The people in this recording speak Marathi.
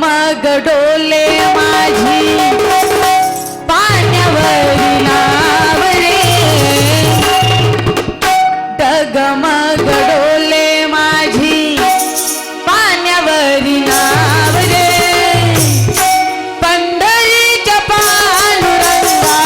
मग डोले माझी. पाण्यावर नावरे डग मग डोले माझी. पाण्यावर लावले पंढरीच्या पांडुरंगा